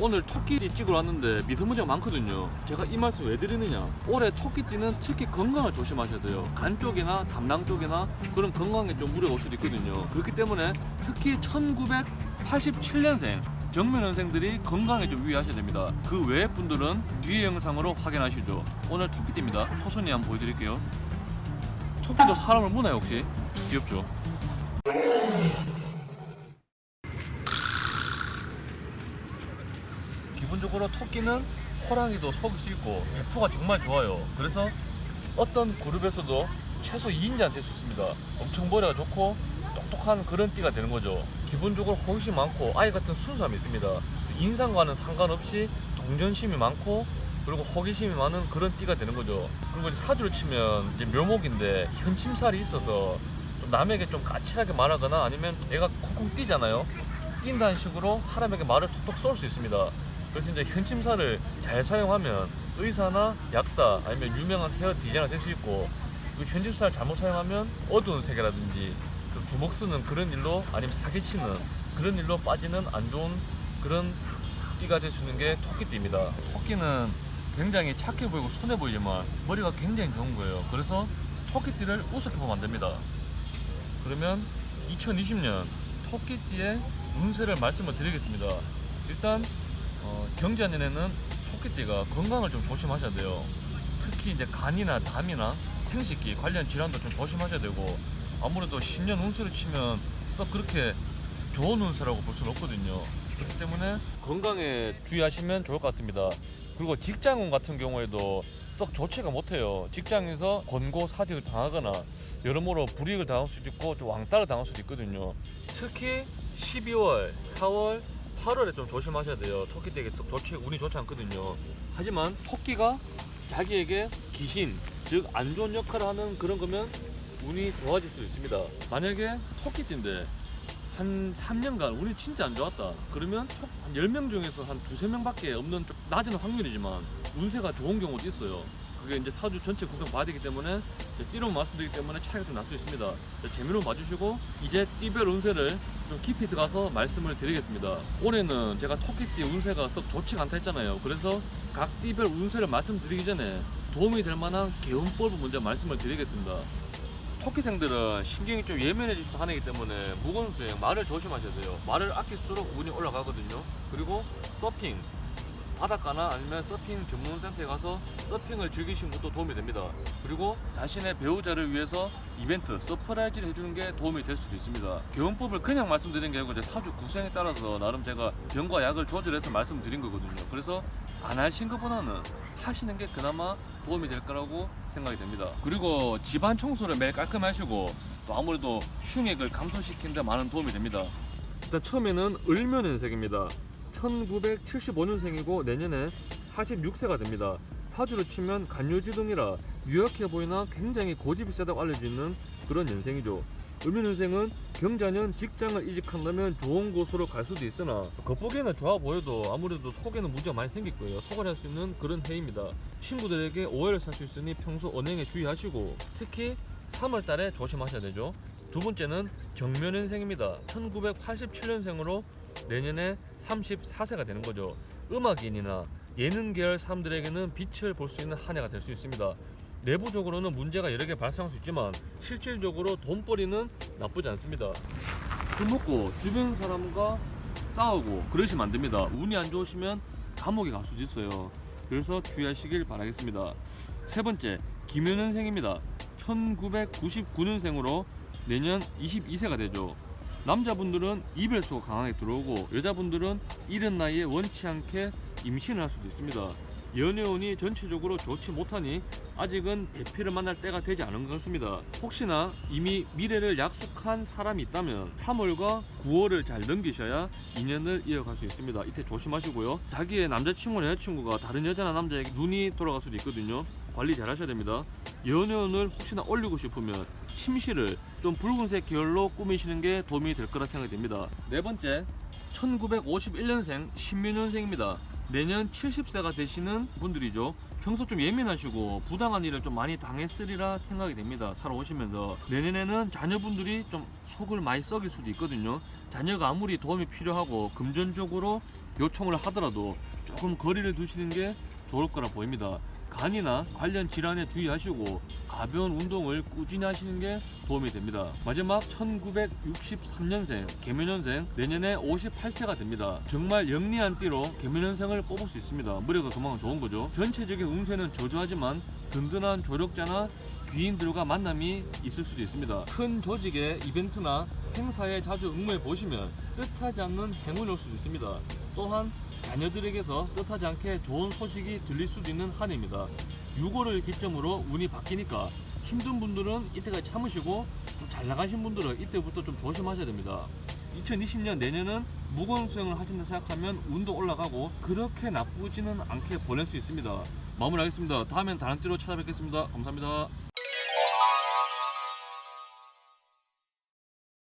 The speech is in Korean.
오늘 토끼띠 찍으러 왔는데 미세먼지가 많거든요. 제가 이 말씀 왜 드리느냐? 올해 토끼띠는 특히 건강을 조심하셔야 돼요. 간 쪽이나 담낭 쪽이나 그런 건강에 좀 무리가 올 수도 있거든요. 그렇기 때문에 특히 1987년생 정면원생들이 건강에 좀 유의하셔야 됩니다. 그 외의 분들은 뒤에 영상으로 확인하시죠. 오늘 토끼띠입니다. 토순이 한번 보여드릴게요. 토끼도 사람을 무나요 혹시? 귀엽죠? 기본적으로 토끼는 호랑이도 속이 씹고 배포가 정말 좋아요. 그래서 어떤 그룹에서도 최소 2인자는 될 수 있습니다. 엄청 머리가 좋고 똑똑한 그런 띠가 되는 거죠. 기본적으로 호기심 많고 아이 같은 순수함이 있습니다. 인상과는 상관없이 동전심이 많고 그리고 호기심이 많은 그런 띠가 되는 거죠. 그리고 이제 사주를 치면 이제 묘목인데 현침살이 있어서 좀 남에게 좀 까칠하게 말하거나 아니면 얘가 콩콩 뛰잖아요. 뛴다는 식으로 사람에게 말을 톡톡 쏠 수 있습니다. 그래서 이제 현침살을 잘 사용하면 의사나 약사 아니면 유명한 헤어 디자이너가 될 수 있고 그 현침살을 잘못 사용하면 어두운 세계라든지 그 주먹 쓰는 그런 일로 아니면 사기치는 그런 일로 빠지는 안 좋은 그런 띠가 될 수 있는 게 토끼띠입니다. 토끼는 굉장히 착해 보이고 순해 보이지만 머리가 굉장히 좋은 거예요. 그래서 토끼띠를 우습게 보면 안 됩니다. 그러면 2020년 토끼띠의 운세를 말씀을 드리겠습니다. 일단 어, 경자년에는 토끼띠가 건강을 좀 조심하셔야 돼요. 특히 이제 간이나 담이나 생식기 관련 질환도 좀 조심하셔야 되고 아무래도 10년 운세를 치면 썩 그렇게 좋은 운세라고 볼 수는 없거든요. 그렇기 때문에 건강에 주의하시면 좋을 것 같습니다. 그리고 직장운 같은 경우에도 썩 좋지가 못해요. 직장에서 권고 사직을 당하거나 여러모로 불이익을 당할 수도 있고 좀 왕따를 당할 수도 있거든요. 특히 12월, 4월, 8월에 좀 조심하셔야 돼요. 토끼 썩 좋지 운이 좋지 않거든요. 하지만 토끼가 자기에게 귀신, 즉 안 좋은 역할을 하는 그런 거면 운이 좋아질 수 있습니다. 만약에 토끼띠인데 한 3년간 운이 진짜 안 좋았다. 그러면 톡- 한 10명 중에서 한 두세 명밖에 없는 좀 낮은 확률이지만 운세가 좋은 경우도 있어요. 그게 이제 사주 전체 구성 봐야 되기 때문에 띠로 말씀드리기 때문에 차이가 좀 날 수 있습니다. 재미로 봐주시고 이제 띠별 운세를 좀 깊이 들어가서 말씀을 드리겠습니다. 올해는 제가 토끼띠 운세가 썩 좋지가 않다 했잖아요. 그래서 각 띠별 운세를 말씀드리기 전에 도움이 될 만한 개운법을 먼저 말씀을 드리겠습니다. 토끼생들은 신경이 좀 예민해질 수 하기 때문에 무거운 수행 말을 조심하셔야 돼요. 말을 아낄수록 운이 올라가거든요. 그리고 서핑 바닷가나 아니면 서핑 전문 센터에 가서 서핑을 즐기시는 것도 도움이 됩니다. 그리고 자신의 배우자를 위해서 이벤트, 서프라이즈를 해주는 게 도움이 될 수도 있습니다. 교훈법을 그냥 말씀드리는 게 아니고 이제 사주 구성에 따라서 나름 제가 병과 약을 조절해서 말씀드린 거거든요. 그래서 안 하신 것보다는 하시는 게 그나마 도움이 될 거라고 생각이 됩니다. 그리고 집안 청소를 매일 깔끔히 하시고 또 아무래도 흉액을 감소시키는 데 많은 도움이 됩니다. 일단 처음에는 을묘년생입니다. 1975년생이고 내년에 46세가 됩니다. 사주로 치면 간요지동이라 유약해 보이나 굉장히 고집이 세다고 알려져 있는 그런 년생이죠. 을묘년생은 경자년 직장을 이직한다면 좋은 곳으로 갈 수도 있으나 겉보기에는 좋아 보여도 아무래도 속에는 문제가 많이 생길 거예요. 속을 할 수 있는 그런 해입니다. 친구들에게 오해를 살 수 있으니 평소 언행에 주의하시고 특히 3월 달에 조심하셔야 되죠. 두 번째는 정면현생입니다. 1987년생으로 내년에 34세가 되는 거죠. 음악인이나 예능 계열 사람들에게는 빛을 볼 수 있는 한 해가 될 수 있습니다. 내부적으로는 문제가 여러 개 발생할 수 있지만 실질적으로 돈벌이는 나쁘지 않습니다. 술 먹고 주변 사람과 싸우고 그러시면 안 됩니다. 운이 안 좋으시면 감옥에 갈 수도 있어요. 그래서 주의하시길 바라겠습니다. 세 번째, 김현현생입니다. 1999년생으로 내년 22세가 되죠. 남자분들은 이별수가 강하게 들어오고 여자분들은 이른 나이에 원치 않게 임신을 할 수도 있습니다. 연애운이 전체적으로 좋지 못하니 아직은 대피를 만날 때가 되지 않은 것 같습니다. 혹시나 이미 미래를 약속한 사람이 있다면 3월과 9월을 잘 넘기셔야 인연을 이어갈 수 있습니다. 이때 조심하시고요. 자기의 남자친구나 여자친구가 다른 여자나 남자에게 눈이 돌아갈 수도 있거든요. 관리 잘 하셔야 됩니다. 연애운을 혹시나 올리고 싶으면 침실을 좀 붉은색 계열로 꾸미시는 게 도움이 될 거라 생각이 됩니다. 네 번째, 1951년생 신민년생입니다. 내년 70세가 되시는 분들이죠. 평소 좀 예민하시고 부당한 일을 좀 많이 당했으리라 생각이 됩니다. 살아오시면서 내년에는 자녀분들이 좀 속을 많이 썩일 수도 있거든요. 자녀가 아무리 도움이 필요하고 금전적으로 요청을 하더라도 조금 거리를 두시는 게 좋을 거라 보입니다. 간이나 관련 질환에 주의하시고 가벼운 운동을 꾸준히 하시는 게 도움이 됩니다. 마지막 1963년생 개묘년생 내년에 58세가 됩니다. 정말 영리한 띠로 개묘년생을 뽑을 수 있습니다. 무력가 그만큼 좋은 거죠. 전체적인 운세는 저조하지만 든든한 조력자나 귀인들과 만남이 있을 수도 있습니다. 큰 조직의 이벤트나 행사에 자주 응모해 보시면 뜻하지 않는 행운이 올 수도 있습니다. 또한 자녀들에게서 뜻하지 않게 좋은 소식이 들릴 수도 있는 한 해입니다. 6월을 기점으로 운이 바뀌니까 힘든 분들은 이때까지 참으시고 좀 잘 나가신 분들은 이때부터 좀 조심하셔야 됩니다. 2020년 내년은 무거운 수행을 하신다 생각하면 운도 올라가고 그렇게 나쁘지는 않게 보낼 수 있습니다. 마무리하겠습니다. 다음엔 다른 띠로 찾아뵙겠습니다. 감사합니다.